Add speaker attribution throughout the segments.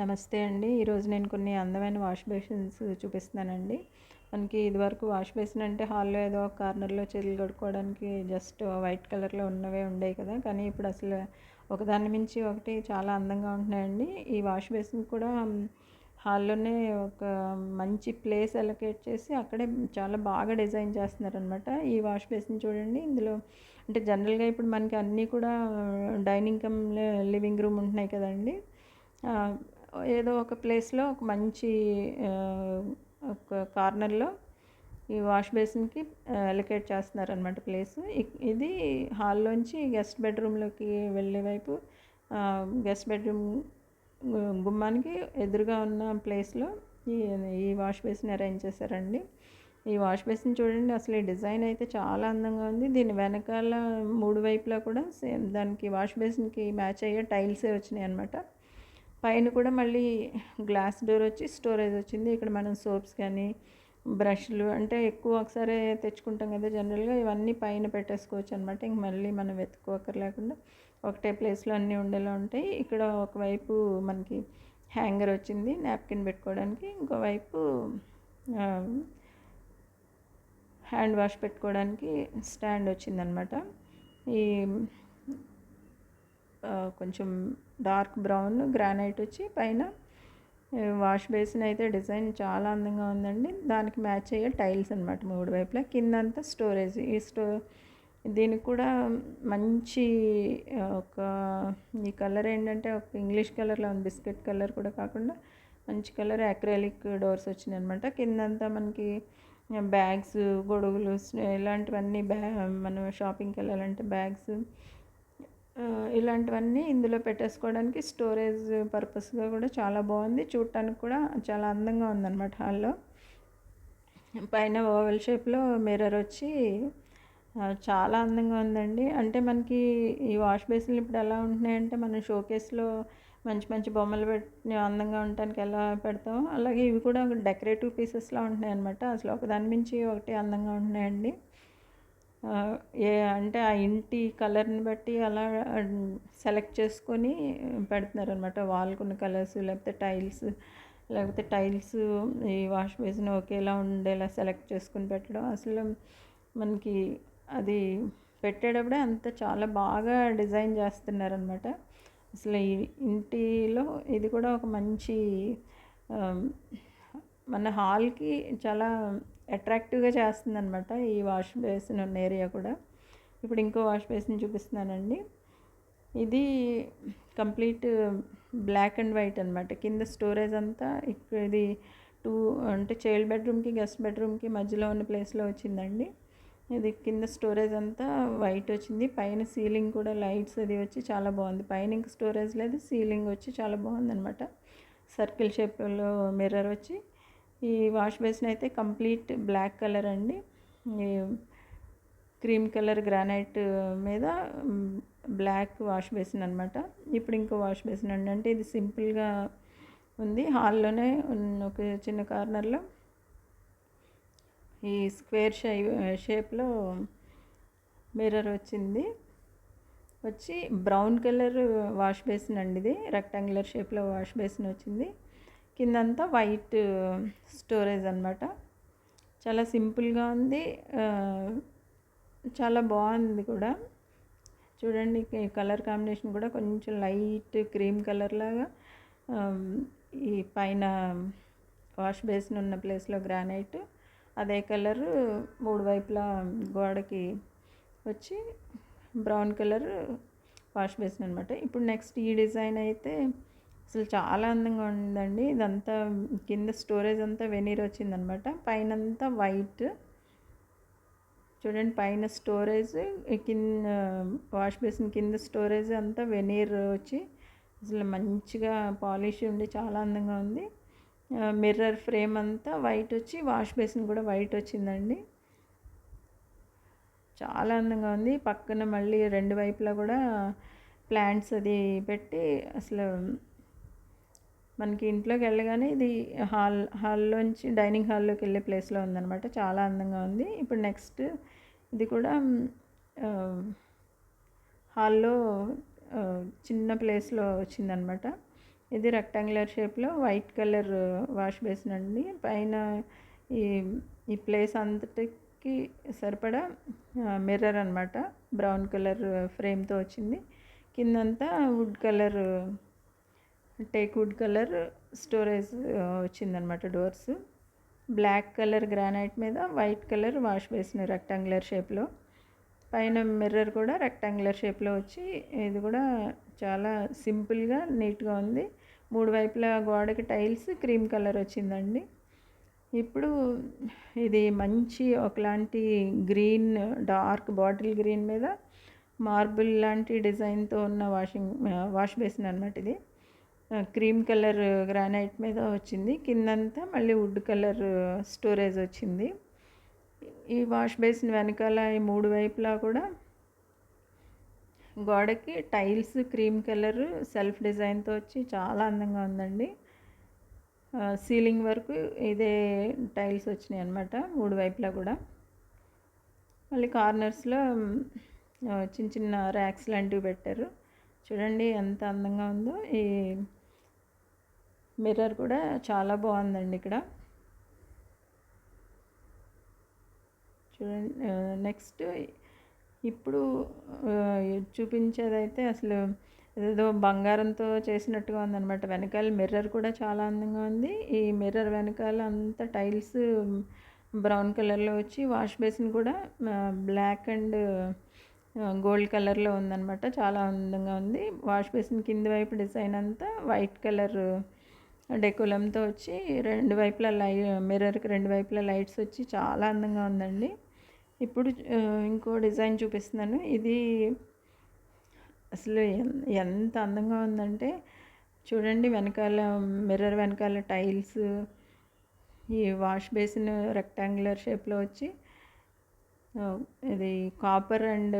Speaker 1: నమస్తే అండి. ఈరోజు నేను కొన్ని అందమైన వాష్ బేసిన్స్ చూపిస్తున్నానండి. మనకి ఇదివరకు వాష్ బేసిన్ అంటే హాల్లో ఏదో ఒక కార్నర్లో చేతులు కడుక్కోవడానికి జస్ట్ వైట్ కలర్లో ఉన్నవే ఉండేవి కదా. కానీ ఇప్పుడు అసలు ఒకదాని మించి ఒకటి చాలా అందంగా ఉంటున్నాయండి. ఈ వాష్ బేసిన్ కూడా హాల్లోనే ఒక మంచి ప్లేస్ అలొకేట్ చేసి అక్కడే చాలా బాగా డిజైన్ చేస్తున్నారనమాట ఈ వాష్ బేసిన్ చూడండి. ఇందులో అంటే జనరల్గా ఇప్పుడు మనకి అన్నీ కూడా డైనింగ్ కమ్ లివింగ్ రూమ్ ఉంటున్నాయి కదండి. ఏదో ఒక ప్లేస్లో ఒక మంచి ఒక కార్నర్లో ఈ వాష్ బేసిన్కి అలొకేట్ చేస్తున్నారనమాట ప్లేస్. ఇది హాల్లోంచి గెస్ట్ బెడ్రూమ్లోకి వెళ్ళే వైపు గెస్ట్ బెడ్రూమ్ గుమ్మానికి ఎదురుగా ఉన్న ప్లేస్లో ఈ ఈ వాష్ బేసిన్ అరేంజ్ చేశారండి. ఈ వాష్ బేసిన్ చూడండి అసలు ఈ డిజైన్ అయితే చాలా అందంగా ఉంది. దీని వెనకాల మూడు వైపులా కూడా సేమ్ దానికి వాష్ బేసిన్కి మ్యాచ్ అయ్యే టైల్సే వచ్చినాయి అనమాట పైన కూడా మళ్ళీ గ్లాస్ డోర్ వచ్చి స్టోరేజ్ వచ్చింది. ఇక్కడ మనం సోప్స్ కానీ బ్రష్లు అంటే ఎక్కువ ఒకసారి తెచ్చుకుంటాం కదా జనరల్గా. ఇవన్నీ పైన పెట్టేసుకోవచ్చు అనమాట ఇంక మళ్ళీ మనం వెతుక్కోకర్లేకుండా ఒకటే ప్లేస్లో అన్నీ ఉండేలా ఉంటాయి. ఇక్కడ ఒకవైపు మనకి హ్యాంగర్ వచ్చింది నాప్కిన్ పెట్టుకోవడానికి. ఇంకోవైపు హ్యాండ్ వాష్ పెట్టుకోవడానికి స్టాండ్ వచ్చిందనమాట ఈ కొంచెం డార్క్ బ్రౌన్ గ్రానైట్ వచ్చి పైన వాష్ బేసిన్ అయితే డిజైన్ చాలా అందంగా ఉందండి. దానికి మ్యాచ్ అయ్యే టైల్స్ అనమాట మూడు వైపులా. కిందంతా స్టోరేజ్. ఈ స్టో దీనికి కూడా మంచి ఒక ఈ కలర్ ఏంటంటే ఒక ఇంగ్లీష్ కలర్లో ఉంది. బిస్కెట్ కలర్ కూడా కాకుండా మంచి కలర్ అక్రాలిక్ డోర్స్ వచ్చినాయి అనమాట కిందంతా మనకి బ్యాగ్స్ గొడుగులు ఇలాంటివన్నీ బ్యా మనం షాపింగ్కి వెళ్ళాలంటే బ్యాగ్స్ ఇలాంటివన్నీ ఇందులో పెట్టేసుకోవడానికి స్టోరేజ్ పర్పస్గా కూడా చాలా బాగుంది. చూడటానికి కూడా చాలా అందంగా ఉందన్నమాట హాల్లో. పైన ఓవెల్ షేప్లో మిర్రర్ వచ్చి చాలా అందంగా ఉందండి. అంటే మనకి ఈ వాష్ బేసిన్లు ఇప్పుడు ఎలా ఉంటున్నాయంటే మనం షోకేస్లో మంచి మంచి బొమ్మలు పెట్టి అందంగా ఉండటానికి ఎలా పెడతామో అలాగే ఇవి కూడా డెకరేటివ్ పీసెస్లా ఉంటున్నాయి అనమాట అసలు ఒకదాని మించి ఒకటి అందంగా ఉంటున్నాయండి. ఏ అంటే ఆ ఇంటి కలర్ని బట్టి అలా సెలెక్ట్ చేసుకొని పెడుతున్నారు అనమాట వాల్కున్న కలర్స్ లేకపోతే టైల్స్ లేకపోతే టైల్స్ ఈ వాష్ బేసిన్ ఒకేలా ఉండేలా సెలెక్ట్ చేసుకుని పెట్టడం. అసలు మనకి అది పెట్టేటప్పుడే అంత చాలా బాగా డిజైన్ చేస్తున్నారనమాట అసలు ఈ ఇంటిలో ఇది కూడా ఒక మంచి మన హాల్కి చాలా అట్రాక్టివ్గా చేస్తుంది అనమాట ఈ వాష్ బేసిన్ ఉన్న ఏరియా కూడా. ఇప్పుడు ఇంకో వాష్ బేసిన్ చూపిస్తున్నానండి. ఇది కంప్లీట్ బ్లాక్ అండ్ వైట్ అనమాట కింద స్టోరేజ్ అంతా ఇక్కడ ఇది టూ అంటే చైల్డ్ బెడ్రూమ్కి గెస్ట్ బెడ్రూమ్కి మధ్యలో ఉన్న ప్లేస్లో వచ్చిందండి. ఇది కింద స్టోరేజ్ అంతా వైట్ వచ్చింది. పైన సీలింగ్ కూడా లైట్స్ అది వచ్చి చాలా బాగుంది. పైన ఇంక స్టోరేజ్ లేదు సీలింగ్ వచ్చి చాలా బాగుంది అనమాట సర్కిల్ షేప్లో మిర్రర్ వచ్చి. ఈ వాష్ బేసిన్ అయితే కంప్లీట్ బ్లాక్ కలర్ అండి. ఈ క్రీమ్ కలర్ గ్రానైట్ మీద బ్లాక్ వాష్ బేసిన్ అనమాట ఇప్పుడు ఇంకో వాష్ బేసిన్ అండి. అంటే ఇది సింపుల్గా ఉంది. హాల్లోనే ఉన్న ఒక చిన్న కార్నర్లో ఈ స్క్వేర్ షై షేప్లో మిర్రర్ వచ్చింది. వచ్చి బ్రౌన్ కలర్ వాష్ బేసిన్ అండి ఇది. రెక్టాంగులర్ షేప్లో వాష్ బేసిన్ వచ్చింది. కిందంతా వైట్ uh, స్టోరేజ్ అనమాట చాలా సింపుల్గా ఉంది. Uh, చాలా బాగుంది కూడా. చూడండి కలర్ కాంబినేషన్ కూడా కొంచెం లైట్ క్రీమ్ కలర్ లాగా. Um, ఈ పైన వాష్ బేసిన్ ఉన్న ప్లేస్లో గ్రానైట్ అదే కలర్ మూడు వైపులా గోడకి వచ్చి బ్రౌన్ కలర్ వాష్ బేసిన్ అనమాట ఇప్పుడు నెక్స్ట్ ఈ డిజైన్ అయితే అసలు చాలా అందంగా ఉందండి. ఇదంతా కింద స్టోరేజ్ అంతా వెనీర్ వచ్చిందనమాట. పైన అంతా వైట్ చూడండి పైన స్టోరేజ్ కింద వాష్ బేసిన్ కింద స్టోరేజ్ అంతా వెనీర్ వచ్చి అసలు మంచిగా పాలిష్ ఉండి చాలా అందంగా ఉంది. మిర్రర్ ఫ్రేమ్ అంతా వైట్ వచ్చి వాష్ బేసిన్ కూడా వైట్ వచ్చిందండి. చాలా అందంగా ఉంది. పక్కన మళ్ళీ రెండు వైపులా కూడా ప్లాంట్స్ అది పెట్టి అసలు మనకి ఇంట్లోకి వెళ్ళగానే ఇది హాల్ హాల్లోంచి డైనింగ్ హాల్లోకి వెళ్ళే ప్లేస్లో ఉందన్నమాట. చాలా అందంగా ఉంది. ఇప్పుడు నెక్స్ట్ ఇది కూడా హాల్లో చిన్న ప్లేస్లో వచ్చిందనమాట ఇది రెక్టాంగులర్ షేప్లో వైట్ కలర్ వాష్ బేసిన్ అండి. పైన ఈ ఈ ప్లేస్ అంతటికి సరిపడా మిర్రర్ అనమాట బ్రౌన్ కలర్ ఫ్రేమ్తో వచ్చింది. కిందంతా wood colour teak wood colour storage వచ్చిందనమాట డోర్స్. బ్లాక్ కలర్ గ్రానైట్ మీద white colour wash basin rectangular షేప్లో. పైన మిర్రర్ కూడా రెక్టాంగులర్ షేప్లో వచ్చి ఇది కూడా చాలా సింపుల్గా నీట్గా ఉంది. మూడు వైపులా గోడకి టైల్స్ క్రీమ్ కలర్ వచ్చిందండి. ఇప్పుడు ఇది మంచి ఒకలాంటి గ్రీన్ డార్క్ బాటిల్ గ్రీన్ మీద మార్బుల్ లాంటి డిజైన్తో ఉన్న వాషింగ్ వాష్ బేసిన్ అనమాట ఇది. క్రీమ్ కలర్ గ్రానైట్ మీద వచ్చింది. కిందంతా మళ్ళీ వుడ్ కలర్ స్టోరేజ్ వచ్చింది. ఈ వాష్ బేసిన్ వెనకాల ఈ మూడు వైపులా కూడా గోడకి టైల్స్ క్రీమ్ కలర్ సెల్ఫ్ డిజైన్తో వచ్చి చాలా అందంగా ఉందండి. సీలింగ్ వరకు ఇదే టైల్స్ వచ్చినాయి అనమాట మూడు వైపులా కూడా. మళ్ళీ కార్నర్స్లో చిన్న చిన్న ర్యాక్స్ లాంటివి పెట్టారు. చూడండి ఎంత అందంగా ఉందో. ఈ మిర్రర్ కూడా చాలా బాగుందండి ఇక్కడ. చూడండి నెక్స్ట్ ఇప్పుడు చూపించేదైతే అసలు ఏదో బంగారంతో చేసినట్టుగా ఉందన్నమాట. వెనకాల మిర్రర్ కూడా చాలా అందంగా ఉంది. ఈ మిర్రర్ వెనకాల అంతా టైల్స్ బ్రౌన్ కలర్లో వచ్చి వాష్ బేసిన్ కూడా బ్లాక్ అండ్ గోల్డ్ కలర్లో ఉందన్నమాట. చాలా అందంగా ఉంది. వాష్ బేసిన్ కింది వైపు డిజైన్ అంతా వైట్ కలర్ డెకోలంతో వచ్చి రెండు వైపులా లై మిర్రర్కి రెండు వైపులా లైట్స్ వచ్చి చాలా అందంగా ఉందండి. ఇప్పుడు ఇంకో డిజైన్ చూపిస్తున్నాను. ఇది అసలు ఎంత అందంగా ఉందంటే చూడండి వెనకాల మిర్రర్ వెనకాల టైల్స్ ఈ వాష్ బేసిన్ రెక్టాంగులర్ షేప్లో వచ్చి ఇది కాపర్ అండ్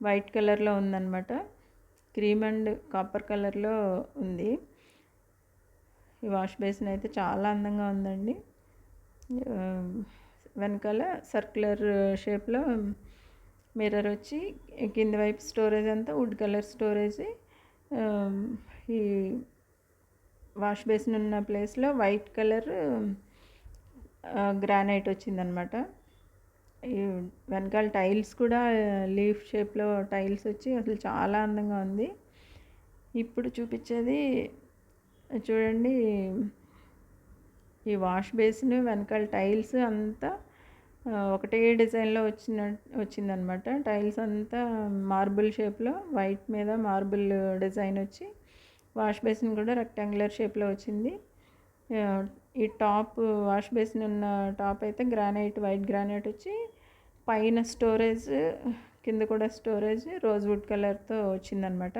Speaker 1: వైట్ కలర్లో ఉందన్నమాట. క్రీమ్ అండ్ కాపర్ కలర్లో ఉంది. ఈ వాష్ బేసిన్ అయితే చాలా అందంగా ఉందండి. వెనకాల సర్క్యులర్ షేప్లో మిర్రర్ వచ్చి కింద వైపు స్టోరేజ్ అంతా వుడ్ కలర్ స్టోరేజ్. ఈ వాష్ బేసిన్ ఉన్న ప్లేస్లో వైట్ కలర్ గ్రానైట్ వచ్చిందనమాట ఈ వెనకాల టైల్స్ కూడా లీఫ్ షేప్లో టైల్స్ వచ్చి అసలు చాలా అందంగా ఉంది. ఇప్పుడు చూపించేది చూడండి ఈ వాష్ బేసిన్ వెనకాల టైల్స్ అంతా ఒకటే డిజైన్లో వచ్చిన వచ్చిందనమాట. టైల్స్ అంతా మార్బుల్ షేప్లో వైట్ మీద మార్బుల్ డిజైన్ వచ్చి వాష్ బేసిన్ కూడా రెక్టాంగులర్ షేప్లో వచ్చింది. ఈ టాప్ వాష్ బేసిన్ ఉన్న టాప్ అయితే గ్రానైట్ వైట్ గ్రానైట్ వచ్చి పైన స్టోరేజ్ కింద కూడా స్టోరేజ్ రోజ్ వుడ్ కలర్తో వచ్చిందనమాట.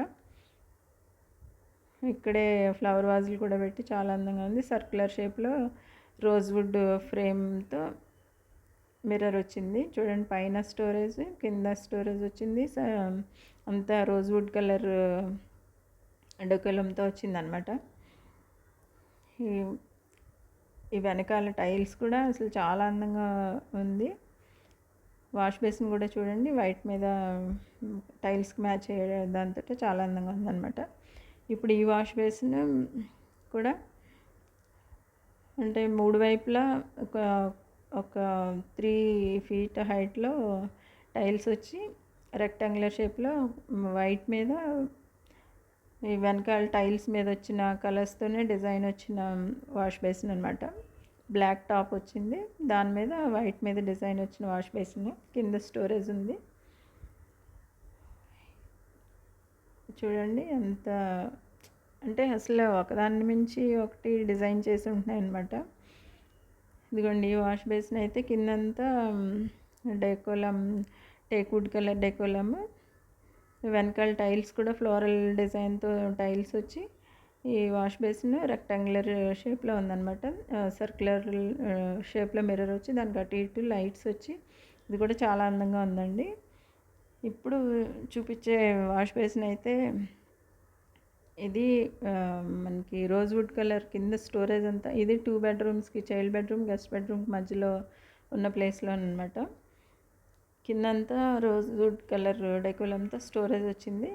Speaker 1: ఇక్కడే ఫ్లవర్ వాజులు కూడా పెట్టి చాలా అందంగా ఉంది. సర్క్యులర్ షేప్లో రోజ్ వుడ్ ఫ్రేమ్తో మిర్రర్ వచ్చింది. చూడండి పైన స్టోరేజ్ కింద స్టోరేజ్ వచ్చింది. అంతా రోజ్ వుడ్ కలర్ డొకలంతో వచ్చిందనమాట. ఈ ఈ వెనకాల టైల్స్ కూడా అసలు చాలా అందంగా ఉంది. వాష్ బేసిన్ కూడా చూడండి వైట్ మీద టైల్స్కి మ్యాచ్ అయ్యే దాంతో చాలా అందంగా ఉందన్నమాట ఇప్పుడు ఈ వాష్ బేసిన్ కూడా అంటే మూడు వైపులా ఒక ఒక త్రీ ఫీట్ హైట్లో టైల్స్ వచ్చి రెక్టాంగులర్ షేప్లో వైట్ మీద ఈ వెనకాల టైల్స్ మీద వచ్చిన కలర్స్తోనే డిజైన్ వచ్చిన వాష్ బేసిన్ అనమాట బ్లాక్ టాప్ వచ్చింది. దాని మీద వైట్ మీద డిజైన్ వచ్చిన వాష్ బేసిన్. కింద స్టోరేజ్ ఉంది. చూడండి ఎంత అంటే అసలు ఒకదాని మించి ఒకటి డిజైన్ చేసి ఉంటున్నాయి అనమాట ఇదిగోండి ఈ వాష్ బేసిన్ అయితే కిందంతా డెకోలం టేక్వుడ్ కలర్ డెకోలం వెనకాల టైల్స్ కూడా ఫ్లోరల్ డిజైన్తో టైల్స్ వచ్చి ఈ వాష్ బేసిన్ రెక్టాంగులర్ షేప్లో ఉందన్నమాట. సర్క్యులర్ షేప్లో మిర్రర్ వచ్చి దానికి అటు ఇటు లైట్స్ వచ్చి ఇది కూడా చాలా అందంగా ఉందండి. ఇప్పుడు చూపించే వాష్ బేసిన్ అయితే ఇది మనకి రోజ్ వుడ్ కలర్ కింద స్టోరేజ్ అంతా ఇది టూ బెడ్రూమ్స్కి చైల్డ్ బెడ్రూమ్ గెస్ట్ బెడ్రూమ్ మధ్యలో ఉన్న ప్లేస్లో అనమాట కిందంతా రోజ్ వుడ్ కలర్ డెకోల్ అంతా స్టోరేజ్ వచ్చింది.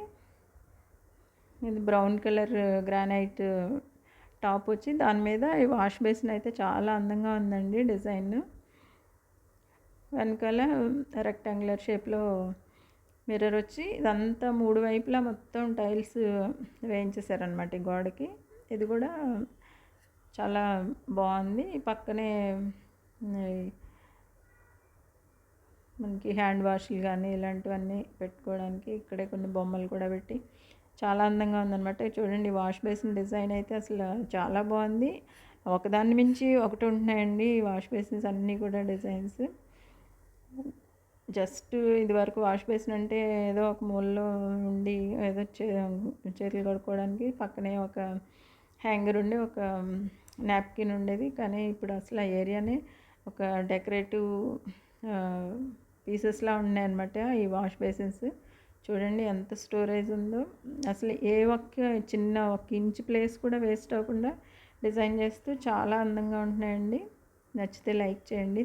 Speaker 1: ఇది బ్రౌన్ కలర్ గ్రానైట్ టాప్ వచ్చి దాని మీద ఈ వాష్ బేసిన్ అయితే చాలా అందంగా ఉందండి డిజైన్. వెనకాల రెక్టాంగులర్ షేప్లో మిర్రర్ వచ్చి ఇదంతా మూడు వైపులా మొత్తం టైల్స్ వేయించేసారనమాట ఈ గోడకి. ఇది కూడా చాలా బాగుంది. పక్కనే మనకి హ్యాండ్ వాష్లు కానీ ఇలాంటివన్నీ పెట్టుకోవడానికి ఇక్కడే కొన్ని బొమ్మలు కూడా పెట్టి చాలా అందంగా ఉందన్నమాట. చూడండి వాష్ బేసిన్ డిజైన్ అయితే అసలు చాలా బాగుంది. ఒకదాని మించి ఒకటి ఉంటున్నాయండి వాష్ బేసిన్స్ అన్నీ కూడా డిజైన్స్. జస్ట్ ఇది వరకు వాష్ బేసిన్ అంటే ఏదో ఒక మూలలో ఉండి ఏదో చేతులు కడుక్కోవడానికి పక్కనే ఒక హ్యాంగర్ ఉండి ఒక నాప్కిన్ ఉండేది. కానీ ఇప్పుడు అసలు ఆ ఏరియానే ఒక డెకరేటివ్ పీసెస్లా ఉన్నాయి అనమాట ఈ వాష్ బేసిన్స్. చూడండి ఎంత స్టోరేజ్ ఉందో. అసలు ఏ ఒక్క చిన్న ఒక ఇంచ్ ప్లేస్ కూడా వేస్ట్ అవ్వకుండా డిజైన్ చేస్తూ చాలా అందంగా ఉంటున్నాయండి. నచ్చితే లైక్ చేయండి.